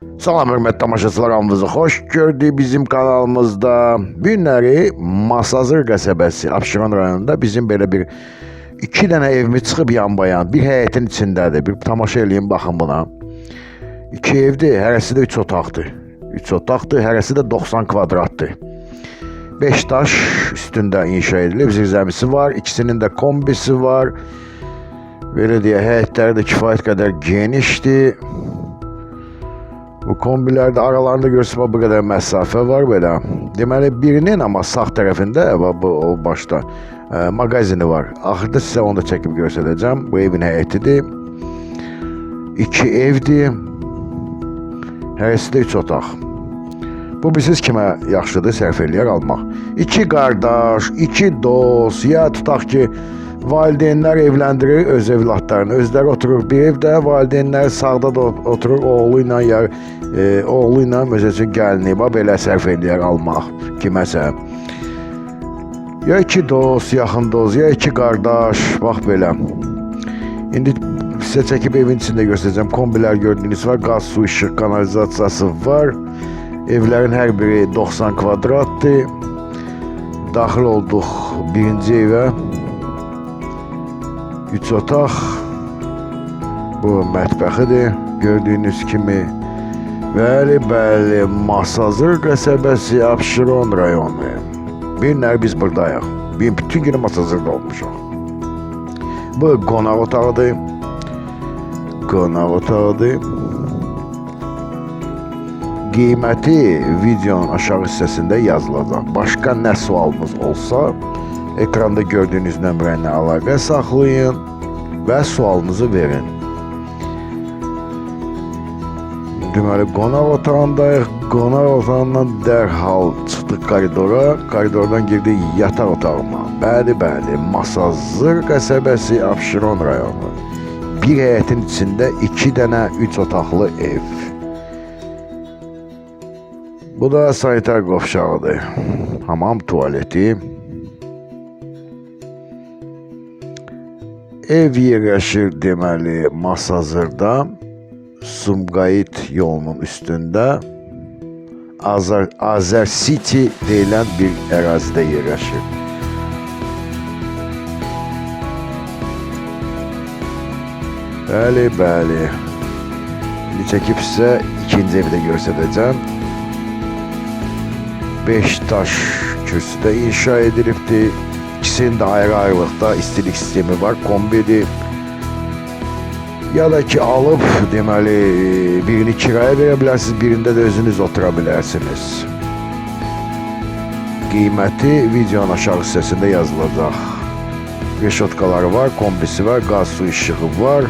Salam hörmətli tamaşaçılar, hamınızı xoş gördük bizim kanalımızda. Günləri Masazır qəsəbəsi, Abşeron rayonunda bizim belə bir iki dənə evimiz çıxıb yan-bayan, bir həyətin içindədir. Bir tamaşa eləyin, baxın buna. İki evdir, hərəsi də 3 otaqdır. 3 otaqdır, hərəsi də 90 kvadratdır. 5 daş üstündə inşa edilib, zirzəmisi var, ikisinin də kombisi var. Belə deyə həyətləri də kifayət qədər genişdir. Bu kombilerde aralarında görsün bu kadar mesafe var böyle. Deməli birinin ama sağ tərəfində bu o başda e, mağazini var. Axırda sizə onu da çəkib göstərəcəm. Bu evin həyətidir. İki evdir. Hərəsi də üç otaq. Bu bilirsiniz kimə yaxşıdır sərf eləyər almaq. İki qardaş, iki dost, ya tutaq ki, valideynlər evləndirir öz evlatlarını. Özləri oturur bir evdə, valideynlər sağda da oturur oğlu ilə ya e, oğlu ilə məsələn gəlini bax belə sərf eləyər almaq kiməsə. Ya iki dost, yaxın dost, ya iki qardaş, bax belə. İndi sizə çəkib evin içində göstərəcəm. Kombilər gördüyünüz var, qaz, su, işıq, kanalizasiyası var. Evlərin hər biri 90 kvadratdır. Daxil olduq birinci evə. Üç otaq. Bu mətbəxidir. Gördüyünüz kimi. Bəli, bəli, Masazır qəsəbəsi Abşeron rayonu. Bir nər biz buradayıq. Bir bütün günü Masazırda olmuşuq. Bu qonaq otağıdır. Qonaq otağıdır. Qiyməti videonun aşağı hissəsində yazılacaq. Başqa nə sualınız olsa, ekranda gördüyünüz nömrə ilə əlaqə saxlayın və sualınızı verin. Deməli, qonaq otağındayıq. Qonaq otağından dərhal çıxdıq koridora. Koridordan girdik yataq otağına. Bəli, bəli, Masazır qəsəbəsi Abşeron rayonu. Bir həyətin içində iki dənə üç otaqlı ev. Bu da sanitar qovşağıdır. Hamam tualeti. Ev yerləşir deməli Masazırda. Sumqayıt yolunun üstündə Azər, Azər City deyilən bir ərazidə yerləşir. Bəli, bəli. İndi çəkib sizə ikinci evi də göstərəcəm. 5 daş kürsüdə inşa edilibdir. İkisinin də ayrı-ayrılıqda istilik sistemi var, kombidir. Ya da ki alıb deməli birini kiraya verə bilərsiniz, birində də özünüz otura bilərsiniz. Qiyməti videonun aşağı hissəsində yazılacaq. Reşotkaları var, kombisi var, qaz su işığı var.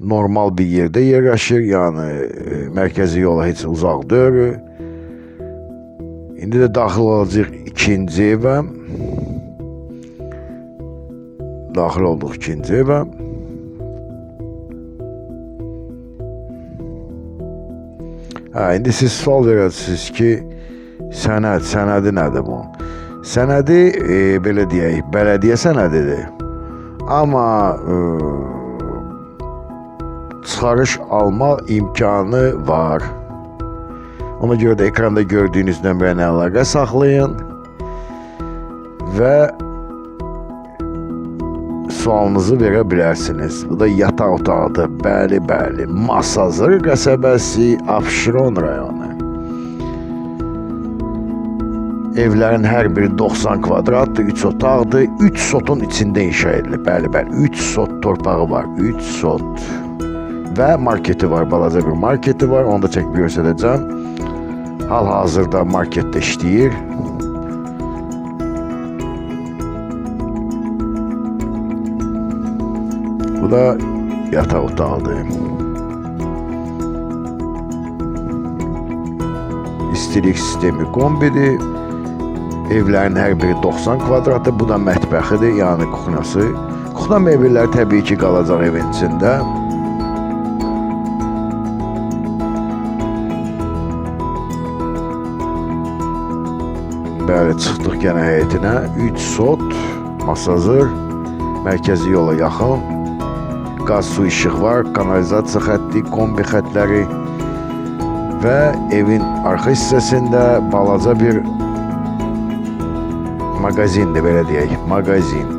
Normal bir yerdə yerləşir, yəni e, mərkəzi yola heç uzaq deyil. İndi də daxil olacaq ikinci evə. Daxil olduq ikinci evə. Hə, indi siz sual verəcəksiniz ki, sənəd, sənədi nədir bu? Sənədi e, belə deyək, bələdiyyə sənədidir. Amma e, çıxarış alma imkanı var. Ona görə də ekranda gördüyünüz nömrə ilə əlaqə saxlayın və sualınızı verə bilərsiniz. Bu da yataq otağıdır. Bəli, bəli. Masazır qəsəbəsi, Abşeron rayonu. Evlərin hər biri 90 kvadratdır, 3 otaqdır. 3 sotun içində inşa edilib. Bəli, bəli. 3 sot torpağı var. 3 sot. Və marketi var, balaca bir marketi var. Onu da çəkib göstərəcəm. Hal-hazırda marketdə işləyir. Bu da yataq otağıdır. İstilik sistemi kombidir. Evlərin hər biri 90 kvadratdır. Bu da mətbəxidir, yəni kuxnası. Kuxna mebelləri təbii ki, qalacaq evin içində. Bəli, çıxdıq yenə həyətinə. 3 sot, masazır. Mərkəzi yola yaxın. Qaz, su, işıq var, kanalizasiya xətti, kombi xətləri və evin arxa hissəsində balaca bir mağazindir belə deyək, mağazin.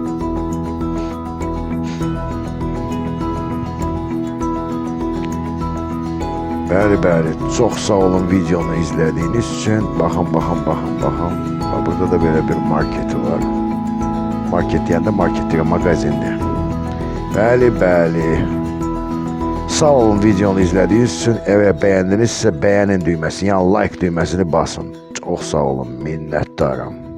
Bəli, bəli. Çox sağ olun videonu izlədiyiniz üçün. Baxın, baxın, baxın, baxın. Bax, Burada da belə bir marketi var. Market deyəndə market deyil, mağazindir. Bəli, bəli. Sağ olun videonu izlədiyiniz üçün. Əgər bəyəndinizsə bəyənin düyməsini, yəni like düyməsini basın. Çox sağ olun, minnətdaram.